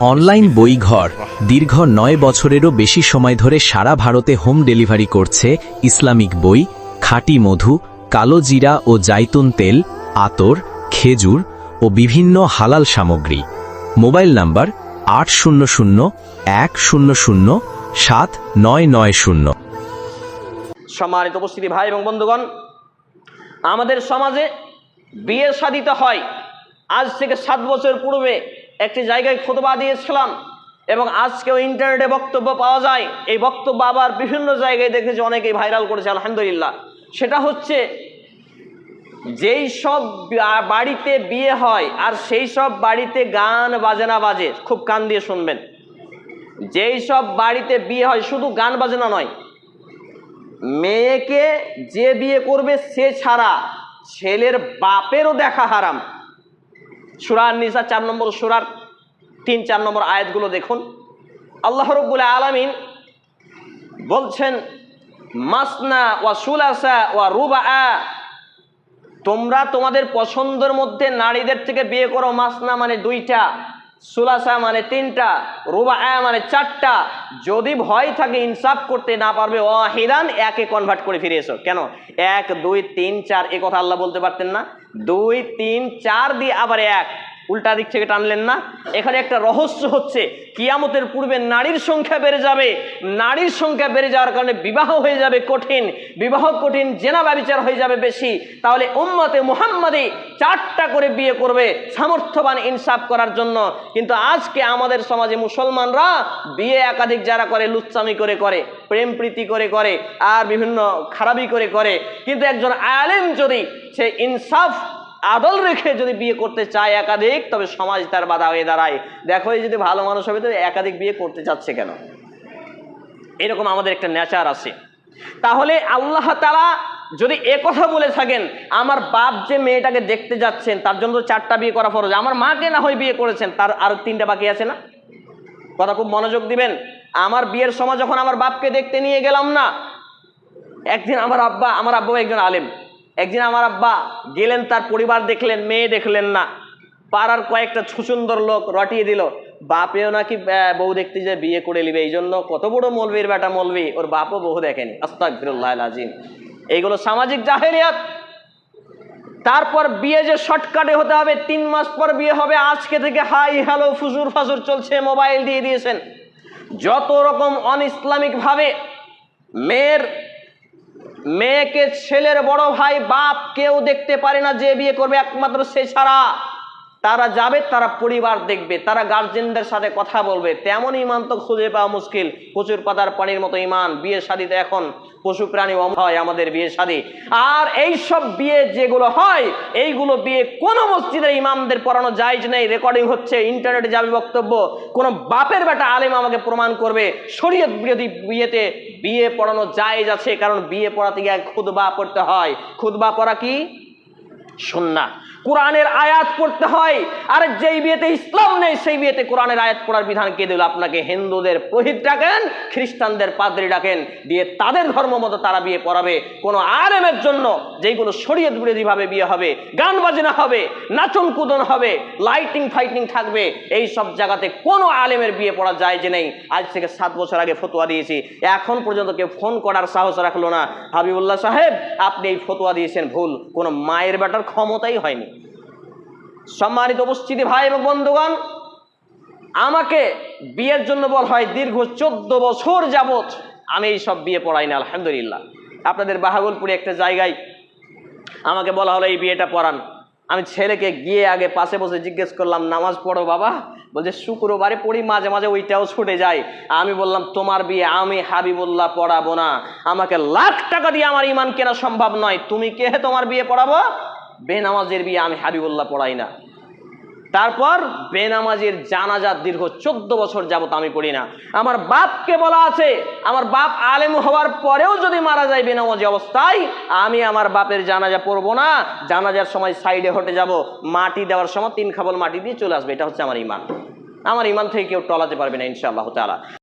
Online বইঘর দীর্ঘ নয় বছরেরও বেশি সময় ধরে সারা ভারতে হোম ডেলিভারি করছে ইসলামিক বই, খাঁটি মধু, কালো জিরা ও জাইতুন তেল, আতর, খেজুর ও বিভিন্ন হালাল সামগ্রী। মোবাইল নাম্বার আট শূন্য শূন্য এক শূন্য শূন্য সাত নয় নয় শূন্য। সম্মানিত উপস্থিতি ভাই এবং বন্ধুগণ, আমাদের সমাজে বিয়ে সাদিত হয়। আজ থেকে সাত বছর পূর্বে একটি জায়গায় খোতবা দিয়েছিলাম এবং আজকেও ইন্টারনেটে বক্তব্য পাওয়া যায়। এই বক্তব্য আবার বিভিন্ন জায়গায় দেখেছি অনেকেই ভাইরাল করেছে, আলহামদুলিল্লাহ। সেটা হচ্ছে, যেই সব বাড়িতে বিয়ে হয় আর সেই সব বাড়িতে গান বাজনা বাজে, খুব কান দিয়ে শুনবেন। যেই সব বাড়িতে বিয়ে হয় শুধু গান বাজনা নয়, মেয়েকে যে বিয়ে করবে সে ছাড়া ছেলের বাপেরও দেখা হারাম। সুরার নিসা চার নম্বর সুরার তিন, চার নম্বর আয়াতগুলো দেখুন। আল্লাহ রব্বুল আলমিন বলছেন, মাসনা ওয়া সুলাসা ওয়া রুবা তোমরা তোমাদের পছন্দের মধ্যে নারীদের থেকে বিয়ে করো, মাসনা মানে দুইটা। সুলাসা মানে তিনটা রুবা মানে চারটা। যদি ভয় থাকে, ইনসাফ করতে না পারবে অহিদান একে কনভার্ট করে ফিরে এসো। কেন? এক, দুই, তিন, চার, এ কথা আল্লাহ বলতে পারতেন না। দুই, তিন, চার দিয়ে আবার এক। উল্টা দিক থেকে টানলেন না। এখানে একটা রহস্য হচ্ছে, কিয়ামতের পূর্বে নারীর সংখ্যা বেড়ে যাবে। নারীর সংখ্যা বেড়ে যাওয়ার কারণে বিবাহ হয়ে যাবে কঠিন। বিবাহ কঠিন, জেনা ব্যবচার হয়ে যাবে বেশি। তাহলে উম্মতে মুহাম্মাদি চারটা করে বিয়ে করবে সামর্থ্যবান ইনসাফ করার জন্য। কিন্তু আজকে আমাদের সমাজে মুসলমানরা বিয়ে একাধিক যারা করে, লুচ্চামি করে করে, প্রেম প্রীতি করে করে, আর বিভিন্ন খারাপি করে করে। কিন্তু একজন আলেম যদি সে ইনসাফ আদল রেখে যদি বিয়ে করতে চায় একাধিক, তবে সমাজ তার বাধা হয়ে দাঁড়ায়। দেখো যদি ভালো মানুষ হবে, তো একাধিক বিয়ে করতে চাচ্ছে কেন? এরকম আমাদের একটা নেচার আছে। তাহলে আল্লাহ তালা যদি এ কথা বলে থাকেন, আমার বাপ যে মেয়েটাকে দেখতে যাচ্ছেন, তার জন্য তো চারটা বিয়ে করা ফরজ। আমার মাকে না হয় বিয়ে করেছেন, তার আর তিনটা বাকি আছে না? কথা খুব মনোযোগ দিবেন। আমার বিয়ের সময় যখন আমার বাপকে দেখতে নিয়ে গেলাম না, একদিন আমার আব্বা আমার আব্বা একজন আলেম। একদিন আমার আব্বা গেলেন, তার পরিবার দেখলেন, মেয়ে দেখলেন না। পাড়ার কয়েকটা সুসুন্দর লোক রটিয়ে দিল, বাপেও নাকি বউ দেখতে যে বিয়ে করে নিবে এই জন্য কত বড় মলবির বেটা মলবি, ওর বাপও বউ দেখেনি। আজিম এইগুলো সামাজিক জাহেলিয়াত। তারপর বিয়ে যে শর্টকাটে হতে হবে, তিন মাস পর বিয়ে হবে, আজকে থেকে হাই হ্যালো ফুজুর ফাজুর চলছে, মোবাইল দিয়ে দিয়েছেন। যত রকম অন ইসলামিক ভাবে মেয়ের মেয়েকে ছেলের বড় ভাই বাপ কেউ দেখতে পারে না যে বিয়ে করবে, একমাত্র সে ছাড়া। তারা যাবে, তারা পরিবার দেখবে, তারা গার্জেনদের সাথে কথা বলবে। তেমন ইমান তো খুঁজে পাওয়া মুশকিল। প্রচুর পাতার পানির মতো ইমান। বিয়ে শাদিতে এখন পশু প্রাণী হয় আমাদের বিয়ে শাদি। আর এই সব বিয়ে যেগুলো হয়, এইগুলো বিয়ে কোনো মসজিদের ইমামদের পড়ানো জায়জ নেই। রেকর্ডিং হচ্ছে ইন্টারনেটে যাবে বক্তব্য। কোনো বাপের বেটা আলেম আমাকে প্রমাণ করবে। শরীয়ত বিরোধী বিয়েতে বিয়ে পড়ানো জায়েজ আছে কারণ বিয়ে পড়াতে গিয়ে খুদবা পড়তে হয়। খুদবা পড়া কি? সুন্না কোরআনের আয়াত পড়তে হয়, আর যেই বিয়েতে ইসলাম নেই, সেই বিয়েতে কোরআনের আয়াত পড়ার বিধান কে দিল? আপনাকে হিন্দুদের প্রহিত ডাকেন, খ্রিস্টানদের পাদ্রি ডাকেন, দিয়ে তাদের ধর্ম মতো তারা বিয়ে পড়াবে। কোনো আলেমের জন্য যেইগুলো শরীয়ত বিরোধীভাবে বিয়ে হবে, গান বাজনা হবে, নাচন কুদন হবে লাইটিং ফাইটিং থাকবে, এই সব জায়গাতে কোনো আলেমের বিয়ে পড়া যায় যে নেই। আজ থেকে সাত বছর আগে ফতোয়া দিয়েছি। এখন পর্যন্ত কেউ ফোন করার সাহস রাখল না। হাবিবুল্লাহ সাহেব, আপনি এই ফতোয়া দিয়েছেন, ভুল। কোনো মায়ের বেটার ক্ষমতাই হয়নি। সম্মানিত উপস্থিতি ভাই এবং বন্ধুগণ, আমাকে বিয়ের জন্য বল হয় দীর্ঘ চোদ্দ বছর যাবত আমি এই সব বিয়ে পড়াই না, আলহামদুলিল্লাহ। আপনাদের বাহাগুলপুরে একটা জায়গায় আমাকে বলা হলো, এই বিয়েটা পড়ান। আমি ছেলেকে গিয়ে আগে পাশে বসে জিজ্ঞেস করলাম, নামাজ পড়ো বাবা? বলছে, শুক্রবারে পড়ি, মাঝে মাঝে ওইটাও ছুটে যায় আমি বললাম, তোমার বিয়ে আমি হাবিবুল্লাহ পড়াবো না। আমাকে লাখ টাকা দিয়ে আমার ইমান কেনা সম্ভব নয়। তুমি কে তোমার বিয়ে পড়াবো? বেনামাজের বিয়ে আমি হাবিবুল্লাহ পড়াই না। তারপর বেনামাজের জানাজার দীর্ঘ চোদ্দ বছর যাবত আমি পড়ি না। আমার বাপকে বলা আছে, আমার বাপ আলেম হওয়ার পরেও যদি মারা যায় বেনামাজি অবস্থায়, আমি আমার বাপের জানাজা পড়ব না। জানাজার সময় সাইডে হটে যাব, মাটি দেওয়ার সময় তিন খাবল মাটি দিয়ে চলে আসবে। এটা হচ্ছে আমার ইমান। আমার ইমান থেকে কেউ টলাতে পারবে না, ইনশাআল্লাহ তালা